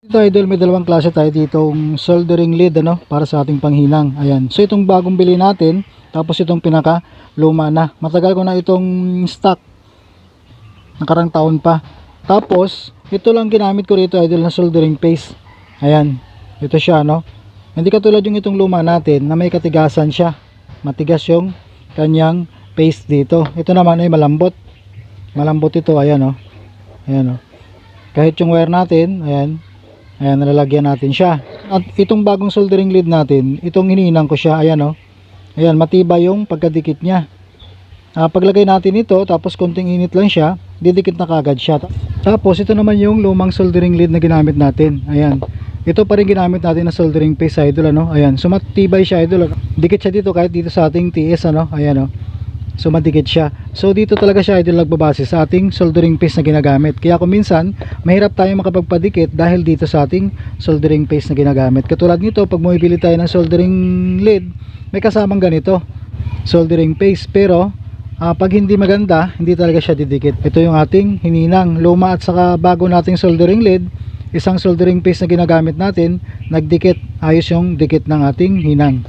Dito idol, may dalawang klase tayo ditong soldering lead ano, para sa ating panghinang. Ayan. So itong bagong bili natin, tapos itong pinaka luma na. Matagal ko na itong stock. Nakarang taon pa. Tapos, ito lang ginamit ko rito idol na soldering paste. Ayan. Ito siya no. Hindi katulad yung itong luma natin na may katigasan siya. Matigas yung kanyang paste dito. Ito naman ay malambot. Malambot ito. Ayan oh. Ayan oh. Kahit yung wire natin, ayan, Ayan, nalalagyan natin siya. At itong bagong soldering lead natin, itong hininang ko siya, ayan o. Ayan, matibay yung pagkadikit niya. Ah, paglagay natin ito, tapos konting init lang siya, didikit na kagad siya. Tapos, ito naman yung lumang soldering lead na ginamit natin. Ayan. Ito pa rin ginamit natin na soldering paste idol, ano? Ayan, so matibay siya idol. Dikit siya dito kahit dito sa ating TS, ano? Ayan o. So madikit siya. So dito talaga siya idol nagbabase sa ating soldering paste na ginagamit. Kaya kung minsan, mahirap tayo makapagpadikit dahil dito sa ating soldering paste na ginagamit. Katulad nito, pag bumibili tayo ng soldering lead, may kasamang ganito, soldering paste. Pero ah, pag hindi maganda, hindi talaga siya didikit. Ito yung ating hininang luma at saka bago nating soldering lead, isang soldering paste na ginagamit natin, nagdikit. Ayos yung dikit ng ating hinang.